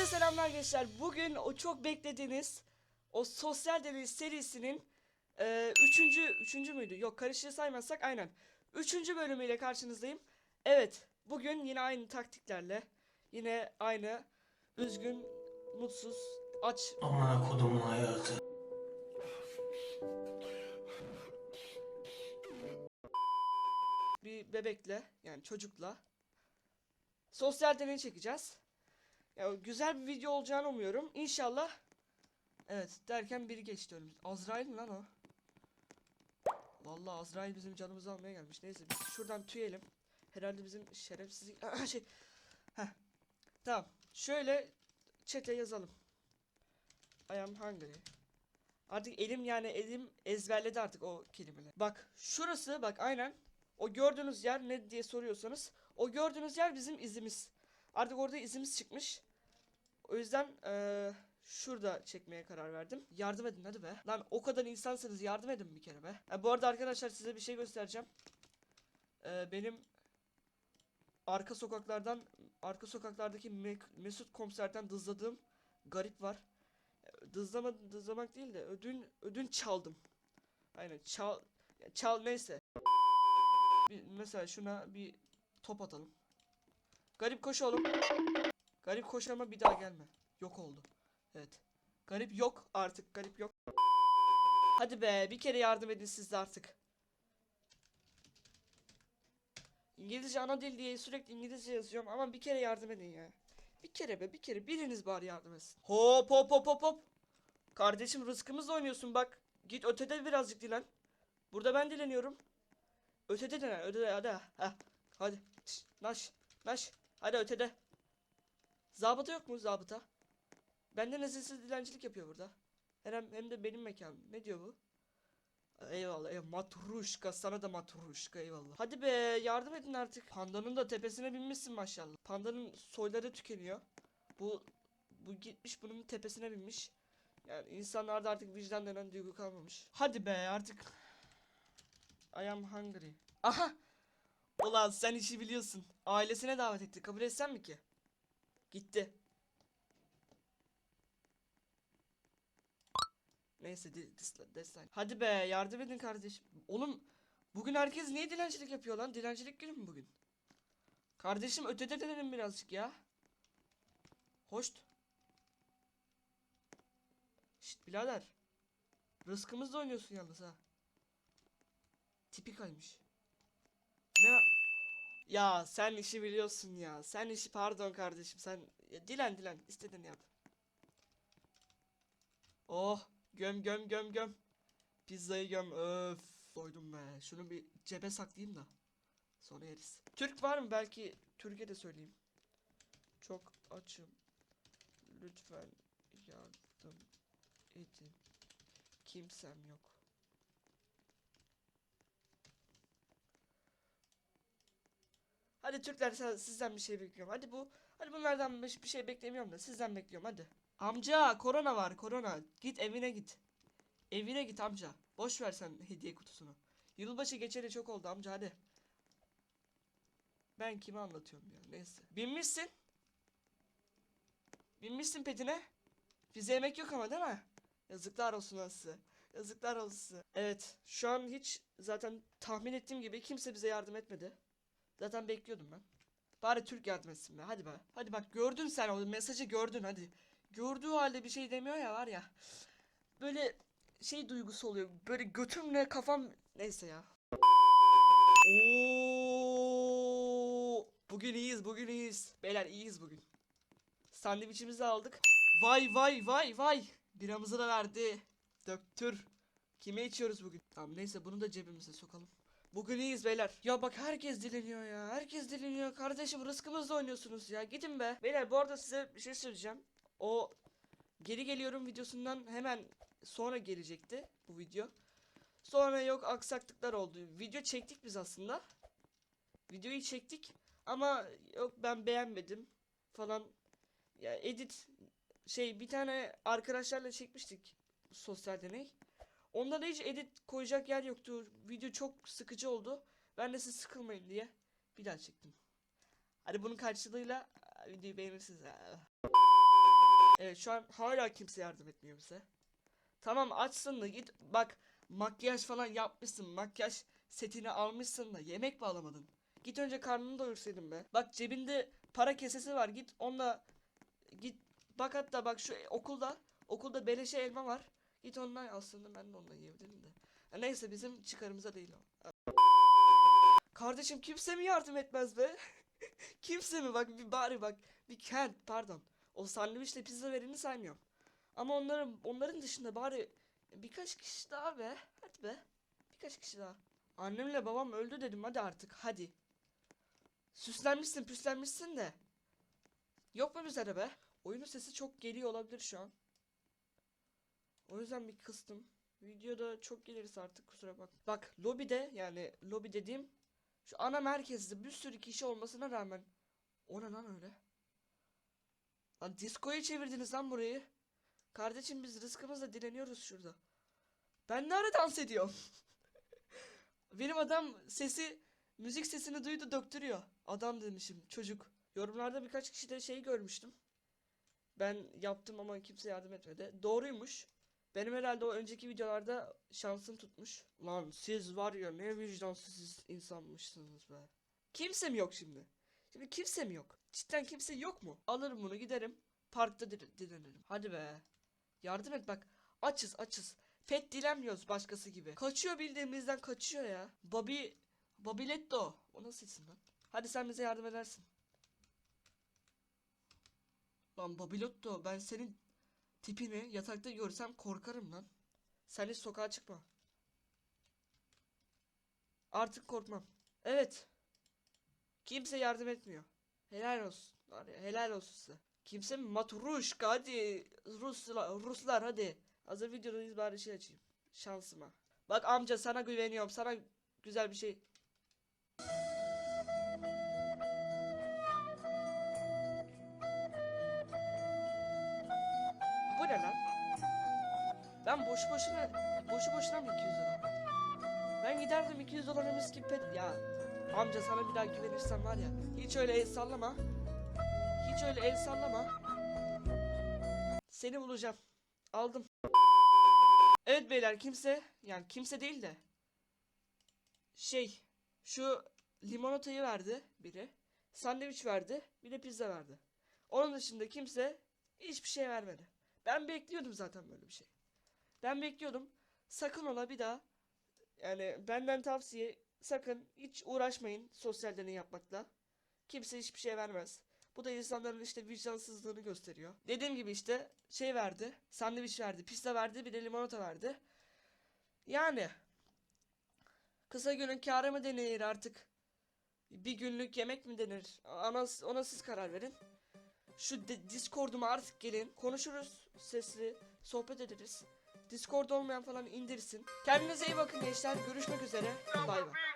Hepinize selamlar gençler. Bugün o çok beklediğiniz o sosyal deney serisinin e, üçüncü, üçüncü müydü? Yok karışığı saymazsak aynen. Üçüncü bölümüyle karşınızdayım. Evet bugün yine aynı taktiklerle yine aynı üzgün, mutsuz, aç Amına kodumun hayatı. bir bebekle yani çocukla sosyal deney çekeceğiz. Güzel bir video olacağını umuyorum. İnşallah. Evet derken biri geçti önümüz. Azrail mi lan o? Vallahi Azrail bizim canımızı almaya gelmiş. Neyse biz şuradan tüyelim. Herhalde bizim şerefsizlik şey. Heh. Tamam. Şöyle chat'e yazalım. I am hungry. Artık elim yani elim ezberledi artık o kelimeleri. Bak şurası bak aynen o gördüğünüz yer ne diye soruyorsanız o gördüğünüz yer bizim izimiz. Artık orada izimiz çıkmış. O yüzden eee, şurada çekmeye karar verdim. Yardım edin hadi be. Lan o kadar insansınız yardım edin bir kere be. Ha, bu arada arkadaşlar size bir şey göstereceğim. Eee, benim arka sokaklardan arka sokaklardaki Me- Mesut komiserden dızladığım garip var. E, Dızlama, dızlamak değil de ödün ödün çaldım. Aynen çal çal neyse. Bir, mesela şuna bir top atalım. Garip koş oğlum. Garip koş ama bir daha gelme. Yok oldu. Evet. Garip yok artık. Garip yok. Hadi be bir kere yardım edin siz de artık. İngilizce ana dil diye sürekli İngilizce yazıyorum ama bir kere yardım edin ya. Bir kere be bir kere biriniz bari yardım etsin. Hop hop hop hop hop. Kardeşim rızkımızla oynuyorsun bak. Git ötede birazcık dilen. Burada ben dileniyorum. Ötede dilen ötede hadi. Heh. Hadi. Şş, naş. Naş. Hadi ötede. Zabıta yok mu zabıta? Benden izinsiz dilencilik yapıyor burada. Hem, hem de benim mekanım. Ne diyor bu? Eyvallah. Eyvallah. Matruşka sana da matruşka eyvallah. Hadi be yardım edin artık. Pandanın da tepesine binmişsin maşallah. Pandanın soyları tükeniyor. Bu bu gitmiş bunun tepesine binmiş. Yani insanlarda artık vicdan denen duygu kalmamış. Hadi be artık. I am hungry. Aha! Ulan sen işi biliyorsun. Ailesine davet etti. Kabul etsen mi ki? Gitti. Neyse dislike. Hadi be yardım edin kardeşim. Oğlum bugün herkes niye dilencilik yapıyor lan? Dilencilik günü mü bugün? Kardeşim ötede denelim birazcık ya. Hoşt. Şşt birader. Rızkımızla oynuyorsun yalnız ha. Tipikaymış. Ne? Ya sen işi biliyorsun ya. Sen işi pardon kardeşim sen ya, dilen dilen istediğini yap. Oh göm göm göm göm. Pizzayı göm öf. Doydum be. Şunu bir cebe saklayayım da. Sonra yeriz. Türk var mı? Belki Türkiye de söyleyeyim. Çok açım. Lütfen yardım edin. Kimsem yok. Hadi Türkler sizden bir şey bekliyorum. Hadi bu hadi bunlardan bir şey beklemiyorum da sizden bekliyorum hadi. Amca korona var korona. Git evine git. Evine git amca. Boş ver sen hediye kutusunu. Yılbaşı geçeli çok oldu amca hadi. Ben kime anlatıyorum ya neyse. Binmişsin. Binmişsin petine. Bize yemek yok ama değil mi? Yazıklar olsun size. Yazıklar olsun. Evet şu an hiç zaten tahmin ettiğim gibi kimse bize yardım etmedi. Zaten bekliyordum ben. Bari Türk yardım etsin be. Hadi be. Hadi bak gördün sen o mesajı gördün hadi. Gördüğü halde bir şey demiyor ya var ya. Böyle şey duygusu oluyor. Böyle götümle kafam neyse ya. Oo! Bugün iyiyiz, bugün iyiyiz. Beyler iyiyiz bugün. Sandviçimizi aldık. Vay vay vay vay. Biramızı da verdi. Döktür. Kime içiyoruz bugün? Tamam neyse bunu da cebimize sokalım. Bugün iyiyiz beyler. Ya bak herkes dileniyor ya. Herkes dileniyor. Kardeşim rızkımızla oynuyorsunuz ya. Gidin be. Beyler bu arada size bir şey söyleyeceğim. O geri geliyorum videosundan hemen sonra gelecekti bu video. Sonra yok aksaklıklar oldu. Video çektik biz aslında. Videoyu çektik ama yok ben beğenmedim falan. Ya edit şey bir tane arkadaşlarla çekmiştik sosyal deney. Onda da hiç edit koyacak yer yoktu. Video çok sıkıcı oldu. Ben de siz sıkılmayın diye bir daha çektim. Hadi bunun karşılığıyla videoyu beğenirsiniz. Evet şu an hala kimse yardım etmiyor bize. Tamam açsın da git bak makyaj falan yapmışsın. Makyaj setini almışsın da yemek bağlamadın. Git önce karnını doyursaydın be. Bak cebinde para kesesi var. Git onunla git bak hatta bak şu okulda okulda beleşe elma var. Git ondan aslında ben de ondan yiyebilirim de. Neyse bizim çıkarımıza değil o. Kardeşim kimse mi yardım etmez be? kimse mi bak bir bari bak bir kent pardon. O sandviçle pizza vereni saymıyorum. Ama onların onların dışında bari birkaç kişi daha be. Hadi be. Birkaç kişi daha. Annemle babam öldü dedim hadi artık hadi. Süslenmişsin püslenmişsin de. Yok mu bize be? Oyunun sesi çok geliyor olabilir şu an. O yüzden bir kıstım. Videoda çok gelirse artık kusura bak. Bak lobide yani lobi dediğim şu ana merkezde bir sürü kişi olmasına rağmen o ne lan öyle? Lan diskoya çevirdiniz lan burayı. Kardeşim biz rızkımızla dileniyoruz şurada. Ben ne ara dans ediyorum? Benim adam sesi müzik sesini duydu döktürüyor. Adam demişim çocuk. Yorumlarda birkaç kişi de şey görmüştüm. Ben yaptım ama kimse yardım etmedi. Doğruymuş. Benim herhalde o önceki videolarda şansım tutmuş. Lan siz var ya ne vicdansız insanmışsınız be. Kimse mi yok şimdi? Şimdi kimse mi yok? Cidden kimse yok mu? Alırım bunu giderim. Parkta dilenirim. Hadi be. Yardım et bak. Açız açız. Pet dilemiyoruz başkası gibi. Kaçıyor bildiğimizden kaçıyor ya. Bobby... Bobiletto. O nasıl isim lan? Hadi sen bize yardım edersin. Lan Babilotto ben senin tipini yatakta görsem korkarım lan. Sen hiç sokağa çıkma. Artık korkmam. Evet. Kimse yardım etmiyor. Helal olsun. Helal olsun size. Kimse? Matruşka hadi. Ruslar, Ruslar hadi. Hazır videodayız bari şey açayım. Şansıma. Bak amca sana güveniyorum. Sana güzel bir şey. Ben boşu boşuna boşu boşuna mı 200 dolar? Ben giderdim 200 dolarımı skip et ya. Amca sana bir daha güvenirsem var ya. Hiç öyle el sallama. Hiç öyle el sallama. Seni bulacağım. Aldım. Evet beyler kimse yani kimse değil de şey şu limonatayı verdi biri. Sandviç verdi. Bir de pizza verdi. Onun dışında kimse hiçbir şey vermedi. Ben bekliyordum zaten böyle bir şey. Ben bekliyordum. Sakın ola bir daha yani benden tavsiye sakın hiç uğraşmayın sosyal deney yapmakla. Kimse hiçbir şey vermez. Bu da insanların işte vicdansızlığını gösteriyor. Dediğim gibi işte şey verdi. Sandviç verdi, pizza verdi, bir de limonata verdi. Yani kısa günün kârı mı denir artık? Bir günlük yemek mi denir? Ona, ona siz karar verin. Şu Discord'uma artık gelin. Konuşuruz. Sesli sohbet ederiz. Discord olmayan falan indirsin. Kendinize iyi bakın gençler. Görüşmek üzere. Bay bay.